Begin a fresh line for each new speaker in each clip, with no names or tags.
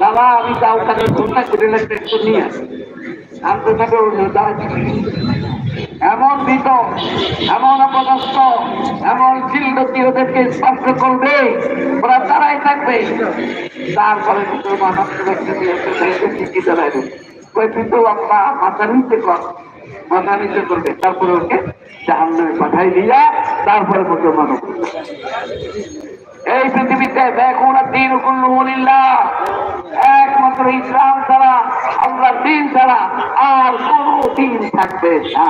দাদা আমি যাও, তাকে ঘণ্টা একটু নিয়ে আসি। আমি তো এমন ভীত, এমন অপদস্থ, এমন চিল্লতি ওদেরকে স্পর্শ করবে, ওরা তারাই থাকবে। তারপরে কিন্তু দাঁড়ায় ওই কিন্তু আমরা মাথা নিচে কর, মাথা নিচে করবে। তারপরে ওকে জাহান পাঠাই দিয়া তারপরে মতো মানব এই পৃথিবীতে দেখুন দিন কুল্লুল্লাহ একমাত্র ইসলাম ছাড়া আল্লাহ দিন ছাড়া আর কোন দিন থাকবে না।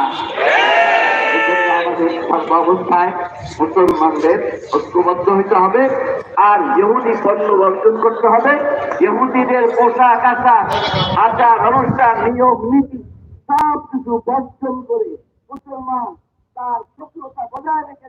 মুসলমানদের ঐক্যবদ্ধ হইতে হবে, আর ইহুদি পণ্য বর্জন করতে হবে। ইহুদিদের পোশাক, আশাক, আচার, অনুষ্ঠান, নিয়ম, নীতি সব কিছু বর্জন করে মুসলমান তার সক্রিয়তা বজায় রেখে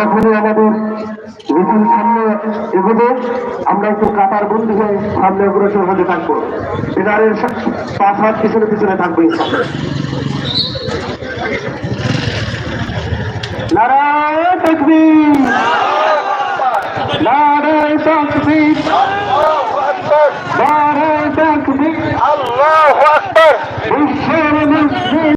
এখনই আমাদের মিছিল সামনে এগোবে। আমরা একটু কাতার বন্ধু হয়ে সামনে অগ্রসর হতে থাকব। পিলারের পাঁচ হাত পিছনে পিছনে থাকব নারায় নারায় বিশ্বের